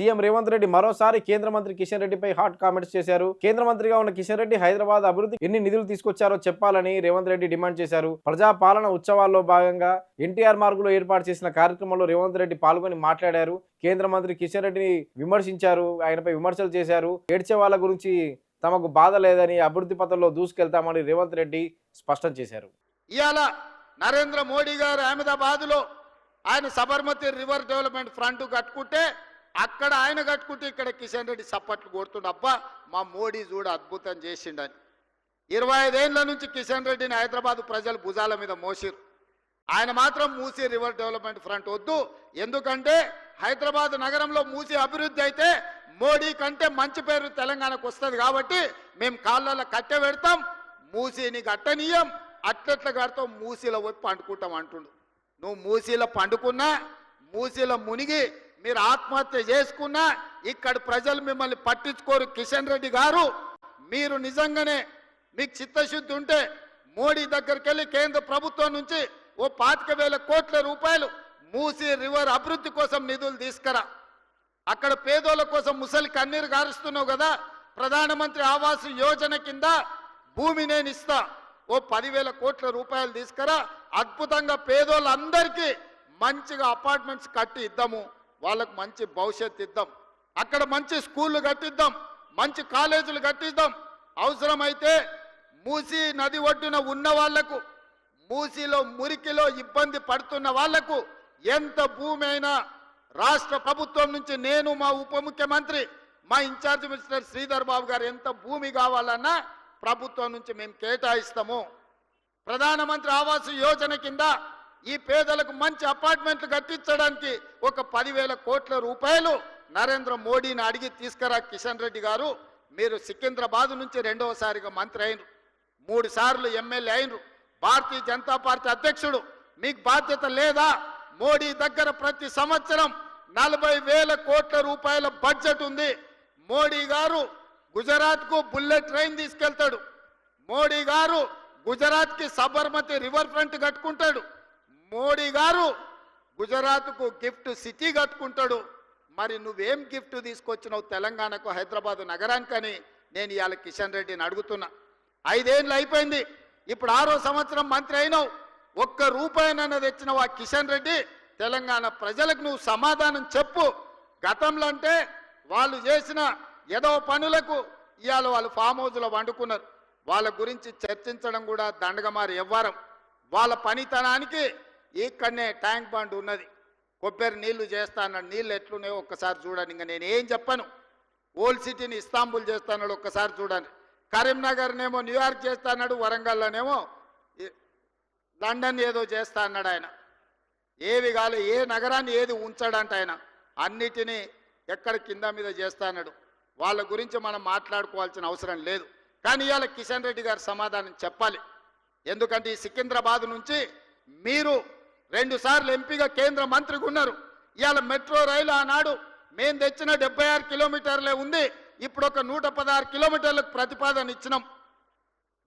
CM Revanth Reddy మరోసారి కేంద్ర మంత్రి కిషన్ రెడ్డిపై హాట్ కామెంట్స్ చేశారు. కేంద్ర మంత్రిగా ఉన్న కిషన్ రెడ్డి హైదరాబాద్ అభివృద్ధి ఎన్ని నిధులు తీసుకొచ్చారో చెప్పాలని రేవంత్ రెడ్డి డిమాండ్ చేశారు. ప్రజా పాలన ఉత్సవాల్లో భాగంగా ఎన్టీఆర్ మార్గులో ఏర్పాటు చేసిన కార్యక్రమంలో రేవంత్ రెడ్డి పాల్గొని మాట్లాడారు. కేంద్ర మంత్రి కిషన్ రెడ్డిని విమర్శించారు. ఆయనపై విమర్శలు చేశారు. ఏడ్చే వాళ్ళ గురించి తమకు బాధ లేదని అభివృద్ధి పథంలో దూసుకెళ్తామని రేవంత్ రెడ్డి స్పష్టం చేశారు. ఇవాళ నరేంద్ర మోడీ గారు అహ్మదాబాద్లో ఆయన సబర్మతి రివర్ డెవలప్మెంట్ ఫ్రంట్ కట్టుకుంటే అక్కడ ఆయన కట్టుకుంటే ఇక్కడ కిషన్ రెడ్డి సప్పట్లు కొడుతుండ. అబ్బా మా మోడీ చూడ అద్భుతం చేసిండని. ఇరవై ఐదేళ్ళ నుంచి కిషన్ రెడ్డిని హైదరాబాద్ ప్రజలు భుజాల మీద మోసిరు ఆయన మాత్రం మూసీ రివర్ డెవలప్మెంట్ ఫ్రంట్ వద్దు. ఎందుకంటే హైదరాబాద్ నగరంలో మూసి అభివృద్ధి అయితే మోడీ కంటే మంచి పేరు తెలంగాణకు వస్తుంది కాబట్టి మేము కాళ్ళలో కట్టె పెడతాం మూసీని కట్టనీయం అట్లట్ల కడతాం మూసీలో పోయి పండుకుంటాం అంటుండు. నువ్వు మూసీలో పండుకున్నా మూసీలో మునిగి మీరు ఆత్మహత్య చేసుకున్నా ఇక్కడ ప్రజలు మిమ్మల్ని పట్టించుకోరు. కిషన్ రెడ్డి గారు మీరు నిజంగానే మీకు చిత్తశుద్ధి ఉంటే మోడీ దగ్గరికి వెళ్ళి కేంద్ర ప్రభుత్వం నుంచి ఓ పాతిక వేల కోట్ల రూపాయలు మూసి రివర్ అభివృద్ధి కోసం నిధులు తీసుకురా. అక్కడ పేదోళ్ళ కోసం ముసలి కన్నీరు గారుస్తున్నావు కదా ప్రధానమంత్రి ఆవాస్ యోజన కింద భూమి నేను ఇస్తా. ఓ పదివేల కోట్ల రూపాయలు తీసుకురా. అద్భుతంగా పేదోళ్ళందరికీ మంచిగా అపార్ట్మెంట్స్ కట్టి ఇద్దాము. వాళ్ళకు మంచి భవిష్యత్తు ఇద్దాం. అక్కడ మంచి స్కూళ్ళు కట్టిద్దాం మంచి కాలేజీలు కట్టిద్దాం. అవసరమైతే మూసీ నది ఒడ్డున ఉన్న వాళ్ళకు మూసీలో మురికిలో ఇబ్బంది పడుతున్న వాళ్ళకు ఎంత భూమి అయినా రాష్ట్ర ప్రభుత్వం నుంచి నేను మా ఉప ముఖ్యమంత్రి మా ఇన్ఛార్జ్ మినిస్టర్ శ్రీధర్ బాబు గారు ఎంత భూమి కావాలన్నా ప్రభుత్వం నుంచి మేము కేటాయిస్తాము. ప్రధానమంత్రి ఆవాస్ యోజన కింద ఈ పేదలకు మంచి అపార్ట్మెంట్లు కట్టించడానికి ఒక పదివేల కోట్ల రూపాయలు నరేంద్ర మోడీని అడిగి తీసుకురా కిషన్ రెడ్డి గారు. మీరు సికింద్రాబాద్ నుంచి రెండవసారిగా మంత్రి అయినరు. మూడు సార్లు ఎమ్మెల్యే అయినరు. భారతీయ జనతా పార్టీ అధ్యక్షుడు. మీకు బాధ్యత లేదా? మోడీ దగ్గర ప్రతి సంవత్సరం నలభై వేల కోట్ల రూపాయల బడ్జెట్ ఉంది. మోడీ గారు గుజరాత్కు బుల్లెట్ ట్రైన్ తీసుకెళ్తాడు. మోడీ గారు గుజరాత్కి సబర్మతి రివర్ ఫ్రంట్ కట్టుకుంటాడు. మోడీ గారు గుజరాత్కు గిఫ్ట్ సిటీ కట్టుకుంటాడు. మరి నువ్వేం గిఫ్ట్ తీసుకొచ్చినావు తెలంగాణకు హైదరాబాద్ నగరానికని? నేను ఇవాళ కిషన్ రెడ్డిని అడుగుతున్నా. ఐదేళ్ళు అయిపోయింది. ఇప్పుడు ఆరో సంవత్సరం మంత్రి అయినావు. ఒక్క రూపాయినన్న తెచ్చినావు ఆ కిషన్ రెడ్డి. తెలంగాణ ప్రజలకు నువ్వు సమాధానం చెప్పు. గతంలో అంటే వాళ్ళు చేసిన ఏదో పనులకు ఇవాళ వాళ్ళు ఫామ్ హౌస్లో వండుకున్నారు. వాళ్ళ గురించి చర్చించడం కూడా దండగమారి ఎవ్వరం. వాళ్ళ పనితనానికి ఇక్కడనే ట్యాంక్ బండ్ ఉన్నది. కొబ్బరి నీళ్ళు చేస్తా అన్నాడు నీళ్ళు ఎట్లున్నాయో ఒక్కసారి చూడండి. ఇంకా నేను ఏం చెప్పను. ఓల్డ్ సిటీని ఇస్తాంబుల్ చేస్తానాడు ఒక్కసారి చూడండి. కరీంనగర్నేమో న్యూయార్క్ చేస్తా అన్నాడు వరంగల్లోనేమో లండన్ ఏదో చేస్తా అన్నాడు ఆయన. ఏవి కాలే ఏ నగరాన్ని ఏది ఉంచాడంట ఆయన. అన్నిటినీ ఎక్కడ కింద మీద చేస్తా అన్నాడు వాళ్ళ గురించి మనం మాట్లాడుకోవాల్సిన అవసరం లేదు. కానీ ఇవాళ కిషన్ రెడ్డి గారు సమాధానం చెప్పాలి. ఎందుకంటే ఈ సికింద్రాబాద్ నుంచి మీరు రెండు సార్లు ఎంపీగా కేంద్ర మంత్రిగా ఉన్నారు. ఇవాళ మెట్రో రైలు ఆనాడు మేము తెచ్చిన డెబ్బై ఆరు కిలోమీటర్లే ఉంది. ఇప్పుడు ఒక నూట పదహారు కిలోమీటర్లకు ప్రతిపాదన ఇచ్చినాం.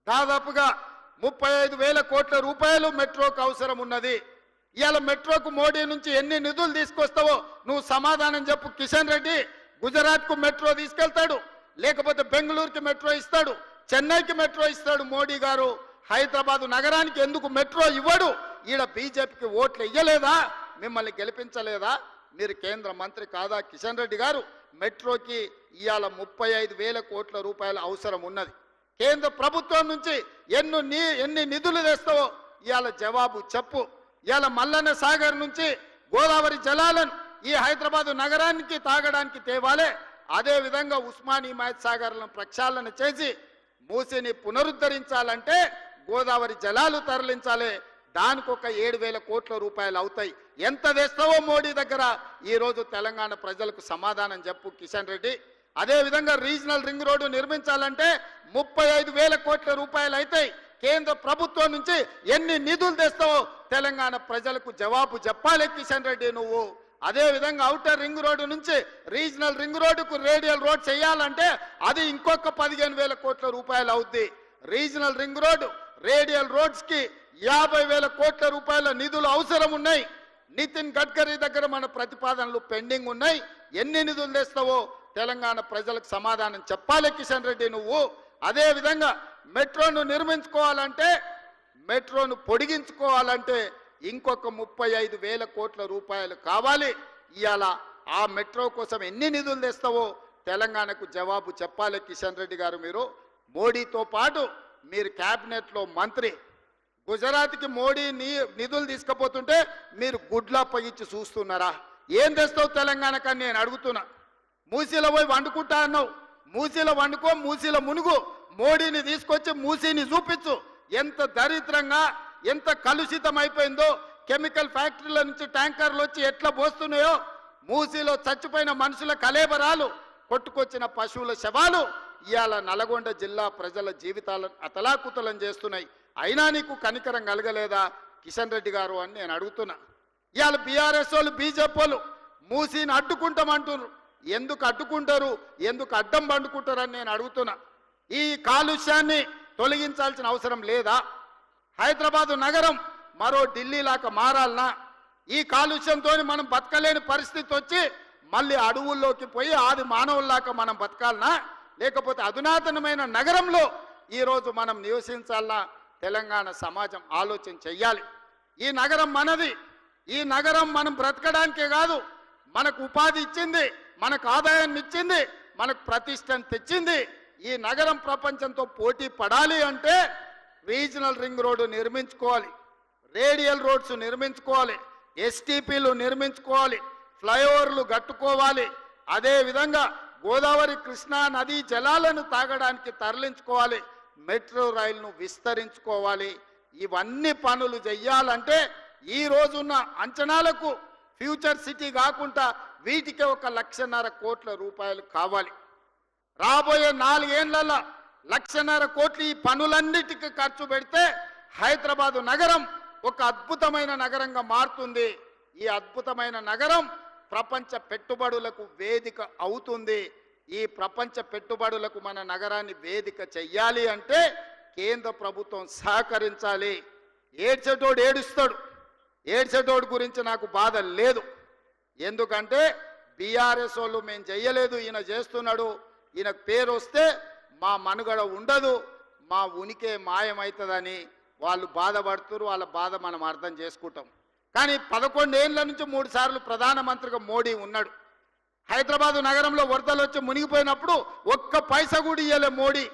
దాదాపుగా ముప్పై ఐదు వేల కోట్ల రూపాయలు మెట్రోకు అవసరం ఉన్నది. ఇవాళ మెట్రోకు మోడీ నుంచి ఎన్ని నిధులు తీసుకొస్తావో నువ్వు సమాధానం చెప్పు. కిషన్ రెడ్డి గుజరాత్కు మెట్రో తీసుకెళ్తాడు. లేకపోతే బెంగళూరుకి మెట్రో ఇస్తాడు. చెన్నైకి మెట్రో ఇస్తాడు మోడీ గారు. హైదరాబాదు నగరానికి ఎందుకు మెట్రో ఇవ్వడు? ఈడ బీజేపీకి ఓట్లు ఇయ్యలేదా? మిమ్మల్ని గెలిపించలేదా? మీరు కేంద్ర మంత్రి కాదా? కిషన్ రెడ్డి గారు మెట్రోకి ఇవాళ ముప్పై ఐదు వేల కోట్ల రూపాయల అవసరం ఉన్నది. కేంద్ర ప్రభుత్వం నుంచి ఎన్ని నీ ఎన్ని నిధులు తెస్తావో ఇవాళ జవాబు చెప్పు. ఇవాళ మల్లన్న సాగర్ నుంచి గోదావరి జలాలను ఈ హైదరాబాదు నగరానికి తాగడానికి తేవాలే. అదే విధంగా ఉస్మాన్ సాగర్లను ప్రక్షాళన చేసి మూసిని పునరుద్ధరించాలంటే గోదావరి జలాలు తరలించాలి. దానికి ఒక ఏడు వేల కోట్ల రూపాయలు అవుతాయి. ఎంత వేస్తావో మోడీ దగ్గర? ఈరోజు తెలంగాణ ప్రజలకు సమాధానం చెప్పు కిషన్ రెడ్డి. అదే విధంగా రీజనల్ రింగ్ రోడ్డు నిర్మించాలంటే ముప్పై ఐదు వేల కోట్ల రూపాయలు అవుతాయి. కేంద్ర ప్రభుత్వం నుంచి ఎన్ని నిధులు తెస్తావో తెలంగాణ ప్రజలకు జవాబు చెప్పాలి కిషన్ రెడ్డి నువ్వు. అదేవిధంగా అవుటర్ రింగ్ రోడ్డు నుంచి రీజనల్ రింగ్ రోడ్డుకు రేడియల్ రోడ్ చేయాలంటే అది ఇంకొక పదిహేను వేల కోట్ల రూపాయలు అవుద్ది. రీజనల్ రింగ్ రోడ్డు రేడియల్ రోడ్స్కి యాభై వేల కోట్ల రూపాయల నిధులు అవసరం ఉన్నాయి నితిన్ గడ్కరీ దగ్గర మన ప్రతిపాదనలు పెండింగ్ ఉన్నాయి. ఎన్ని నిధులు తెస్తావో తెలంగాణ ప్రజలకు సమాధానం చెప్పాలి కిషన్ రెడ్డి నువ్వు. అదే విధంగా మెట్రోను నిర్మించుకోవాలంటే మెట్రోను పొడిగించుకోవాలంటే ఇంకొక ముప్పై ఐదు వేల కోట్ల రూపాయలు కావాలి. ఇవాళ ఆ మెట్రో కోసం ఎన్ని నిధులు తెస్తావో తెలంగాణకు జవాబు చెప్పాలి కిషన్ రెడ్డి గారు మీరు. మోడీతో పాటు మీరు క్యాబినెట్లో మంత్రి గుజరాత్కి మోడీ నీ నిధులు తీసుకుపోతుంటే మీరు గుడ్లా పగిచ్చి చూస్తున్నారా? ఏం తెస్తావు తెలంగాణకని నేను అడుగుతున్నా. మూసీలో పోయి వండుకుంటా అన్నావు. మూసీలో వండుకో మూసీలో మునుగు. మోడీని తీసుకొచ్చి మూసీని చూపించు. ఎంత దరిద్రంగా ఎంత కలుషితం అయిపోయిందో. కెమికల్ ఫ్యాక్టరీల నుంచి ట్యాంకర్లు వచ్చి ఎట్లా పోస్తున్నాయో. మూసీలో చచ్చిపోయిన మనుషుల కలేబరాలు కొట్టుకొచ్చిన పశువుల శవాలు. ఇవాళ నల్గొండ జిల్లా ప్రజల జీవితాలను అతలాకుతలం చేస్తున్నాయి. అయినా నీకు కనికరం కలగలేదా? కిషన్ రెడ్డి గారు అని నేను అడుగుతున్నా. ఇవాళ బీఆర్ఎస్ వాళ్ళు బీజేపీ వాళ్ళు మూసీని అడ్డుకుంటామంటున్నారు. ఎందుకు అడ్డుకుంటారు? ఎందుకు అడ్డం పండుకుంటారని నేను అడుగుతున్నా. ఈ కాలుష్యాన్ని తొలగించాల్సిన అవసరం లేదా? హైదరాబాదు నగరం మరో ఢిల్లీలాగా మారాలనా? ఈ కాలుష్యంతో మనం బతకలేని పరిస్థితి వచ్చి మళ్ళీ అడవుల్లోకి పోయి ఆది మానవుల్లాగా మనం బతకాలనా? లేకపోతే అధునాతనమైన నగరంలో ఈరోజు మనం నివసించాలా? తెలంగాణ సమాజం ఆలోచన చెయ్యాలి. ఈ నగరం మనది. ఈ నగరం మనం బ్రతకడానికే కాదు. మనకు ఉపాధి ఇచ్చింది. మనకు ఆదాయాన్ని ఇచ్చింది. మనకు ప్రతిష్టను తెచ్చింది. ఈ నగరం ప్రపంచంతో పోటీ పడాలి అంటే రీజనల్ రింగ్ రోడ్డు నిర్మించుకోవాలి. రేడియల్ రోడ్స్ నిర్మించుకోవాలి. ఎస్టీపీలు నిర్మించుకోవాలి. ఫ్లైఓవర్లు కట్టుకోవాలి. అదే విధంగా గోదావరి కృష్ణా నదీ జలాలను తాగడానికి తరలించుకోవాలి. మెట్రో రైలును విస్తరించుకోవాలి. ఇవన్నీ పనులు చెయ్యాలంటే ఈ రోజున్న అంచనాలకు ఫ్యూచర్ సిటీ కాకుండా వీటికి ఒక లక్షన్నర కోట్ల రూపాయలు కావాలి. రాబోయే నాలుగేళ్ళలో లక్షన్నర కోట్లు ఈ పనులన్నిటికీ ఖర్చు పెడితే హైదరాబాదు నగరం ఒక అద్భుతమైన నగరంగా మారుతుంది. ఈ అద్భుతమైన నగరం ప్రపంచ పెట్టుబడులకు వేదిక అవుతుంది. ఈ ప్రపంచ పెట్టుబడులకు మన నగరాన్ని వేదిక చెయ్యాలి అంటే కేంద్ర ప్రభుత్వం సహకరించాలి. ఏడ్చేటోడు ఏడుస్తాడు. ఏడ్చేటోడు గురించి నాకు బాధ లేదు. ఎందుకంటే బీఆర్ఎస్ వాళ్ళు మేము చెయ్యలేదు ఈయన చేస్తున్నాడు. ఈయన పేరు వస్తే మా మనుగడ ఉండదు మా ఉనికి మాయమవుతుందని వాళ్ళు బాధపడుతున్నారు వాళ్ళ బాధ మనం అర్థం చేసుకుంటాం. కానీ పదకొండేళ్ళ నుంచి మూడు సార్లు ప్రధానమంత్రిగా మోడీ ఉన్నాడు. హైదరాబాదు నగరంలో వరదలు వచ్చి మునిగిపోయినప్పుడు ఒక్క పైసా కూడా ఇయ్యలే మోడీ.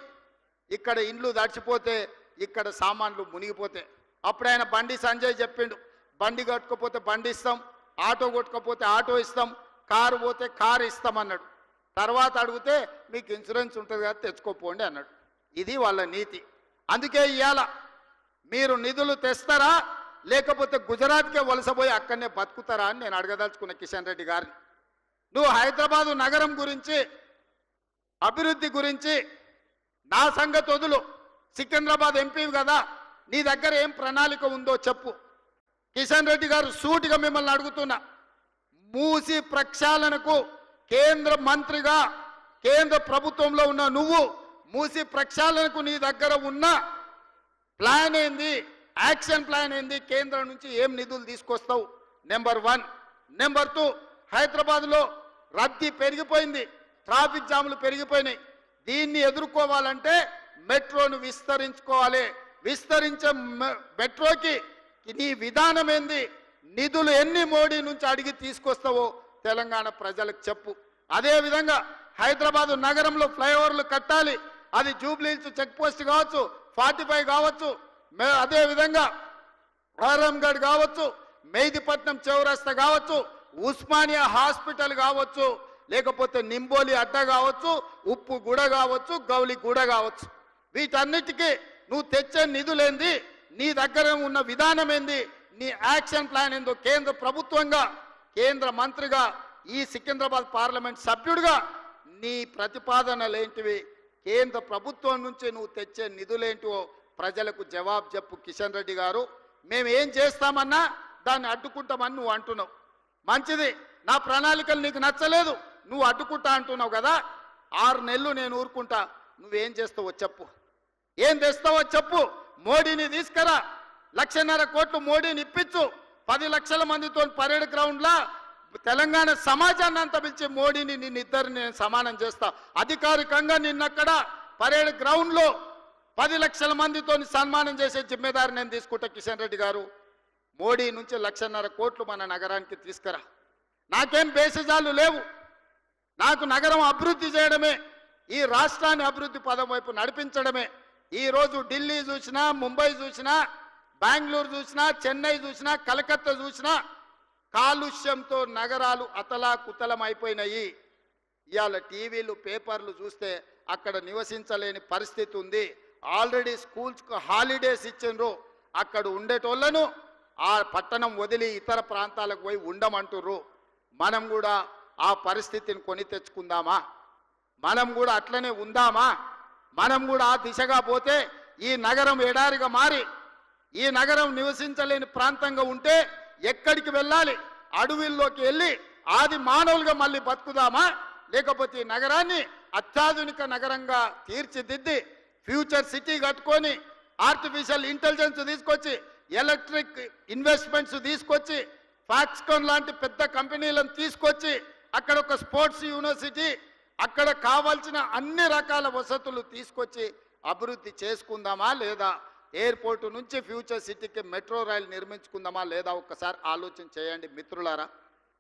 ఇక్కడ ఇండ్లు దడిచిపోతే ఇక్కడ సామాన్లు మునిగిపోతే. అప్పుడు ఆయన బండి సంజయ్ చెప్పిండు బండి కట్టుకపోతే బండి ఇస్తాం ఆటో కొట్టుకోపోతే ఆటో ఇస్తాం కారు పోతే కారు ఇస్తాం అన్నాడు. తర్వాత అడిగితే మీకు ఇన్సూరెన్స్ ఉంటుంది కదా తెచ్చుకోపోండి అన్నాడు. ఇది వాళ్ళ నీతి. అందుకే ఇవాళ మీరు నిధులు తెస్తారా లేకపోతే గుజరాత్కే వలసపోయి అక్కడనే బతుకుతారా అని నేను అడగదలుచుకున్న కిషన్ రెడ్డి గారిని. నువ్వు హైదరాబాదు నగరం గురించి అభివృద్ధి గురించి నా సంగతి వదులు. సికింద్రాబాద్ ఎంపీ కదా నీ దగ్గర ఏం ప్రణాళిక ఉందో చెప్పు. కిషన్ రెడ్డి గారు సూటిగా మిమ్మల్ని అడుగుతున్నా. మూసి ప్రక్షాళనకు కేంద్ర మంత్రిగా కేంద్ర ప్రభుత్వంలో ఉన్న నువ్వు మూసి ప్రక్షాళనకు నీ దగ్గర ఉన్న ప్లాన్ ఏంది? యాక్షన్ ప్లాన్ ఏంది? కేంద్రం నుంచి ఏం నిధులు తీసుకొస్తావు? నెంబర్ వన్ నెంబర్ టూ హైదరాబాద్లో రద్దీ పెరిగిపోయింది. ట్రాఫిక్ జాములు పెరిగిపోయినాయి. దీన్ని ఎదుర్కోవాలంటే మెట్రోను విస్తరించుకోవాలి. విస్తరించే మెట్రోకి నీ విధానం ఏంది? నిధులు ఎన్ని మోడీ నుంచి అడిగి తీసుకొస్తావో తెలంగాణ ప్రజలకు చెప్పు. అదేవిధంగా హైదరాబాదు నగరంలో ఫ్లైఓవర్లు కట్టాలి. అది జూబ్లీహిల్స్ చెక్ పోస్ట్ కావచ్చు ఫార్టీ ఫైవ్ కావచ్చు. మే- అదే విధంగా ఆరంగఢ్ కావచ్చు మెహిదీపట్నం చౌరస్తా కావచ్చు ఉస్మానియా హాస్పిటల్ కావచ్చు లేకపోతే నింబోలి అడ్డ కావచ్చు ఉప్పు గుడ కావచ్చు గౌలి గుడ కావచ్చు. వీటన్నిటికీ నువ్వు తెచ్చే నిధులేంది? నీ దగ్గర ఉన్న విధానం ఏంది నీ యాక్షన్ ప్లాన్ ఏందో కేంద్ర ప్రభుత్వంగా కేంద్ర మంత్రిగా ఈ సికింద్రాబాద్ పార్లమెంట్ సభ్యుడిగా నీ ప్రతిపాదనలేంటివి? కేంద్ర ప్రభుత్వం నుంచి నువ్వు తెచ్చే నిధులేంటివో ప్రజలకు జవాబు చెప్పు కిషన్ రెడ్డి గారు. మేము ఏం చేస్తామన్నా దాన్ని అడ్డుకుంటామని నువ్వు అంటున్నావు. మంచిది. నా ప్రణాళికలు నీకు నచ్చలేదు. నువ్వు అడ్డుకుంటా అంటున్నావు కదా. ఆరు నెలలు నేను ఊరుకుంటా. నువ్వేం చేస్తావో చెప్పు. ఏం తెస్తావో చెప్పు. మోడీని తీసుకురా. లక్షన్నర కోట్లు మోడీని ఇప్పించు. పది లక్షల మందితో పరేడ్ గ్రౌండ్లా తెలంగాణ సమాజాన్ని అంతా పిలిచి మోడీని నిన్ను ఇద్దరిని నేను సమానం చేస్తా. అధికారికంగా నిన్నక్కడ పరేడ్ గ్రౌండ్లో పది లక్షల మందితో సన్మానం చేసే జిమ్మేదారి నేను తీసుకుంటా కిషన్ రెడ్డి గారు. మోడీ నుంచి లక్షన్నర కోట్లు మన నగరానికి తీసుకురా. నాకేం బేసిజాలు లేవు. నాకు నగరం అభివృద్ధి చేయడమే ఈ రాష్ట్రాన్ని అభివృద్ధి పదం వైపు నడిపించడమే. ఈరోజు ఢిల్లీ చూసినా ముంబై చూసినా బెంగళూరు చూసినా చెన్నై చూసినా కలకత్తా చూసినా కాలుష్యంతో నగరాలు అతలా కుతలం అయిపోయినాయి. ఇవాళ టీవీలు పేపర్లు చూస్తే అక్కడ నివసించలేని పరిస్థితి ఉంది. ఆల్రెడీ స్కూల్స్కు హాలిడేస్ ఇచ్చిండ్రు. అక్కడ ఉండేటోళ్ళను ఆ పట్టణం వదిలి ఇతర ప్రాంతాలకు పోయి ఉండమంటుర్రు. మనం కూడా ఆ పరిస్థితిని కొని తెచ్చుకుందామా? మనం కూడా అట్లనే ఉందామా? మనం కూడా ఆ దిశగా పోతే ఈ నగరం ఎడారిగా మారి ఈ నగరం నివసించలేని ప్రాంతంగా ఉంటే ఎక్కడికి వెళ్ళాలి? అడవుల్లోకి వెళ్ళి ఆది మానవులుగా మళ్ళీ బతుకుదామా? లేకపోతే ఈ నగరాన్ని అత్యాధునిక నగరంగా తీర్చిదిద్ది ఫ్యూచర్ సిటీ కట్టుకొని ఆర్టిఫిషియల్ ఇంటెలిజెన్స్ తీసుకొచ్చి ఎలక్ట్రిక్ ఇన్వెస్ట్మెంట్స్ తీసుకొచ్చి ఫాక్స్కాన్ లాంటి పెద్ద కంపెనీలను తీసుకొచ్చి అక్కడ ఒక స్పోర్ట్స్ యూనివర్సిటీ అక్కడ కావాల్సిన అన్ని రకాల వసతులు తీసుకొచ్చి అభివృద్ధి చేసుకుందామా లేదా ఎయిర్పోర్ట్ నుంచి ఫ్యూచర్ సిటీకి మెట్రో రైలు నిర్మించుకుందామా లేదా ఒక్కసారి ఆలోచన చేయండి మిత్రులారా.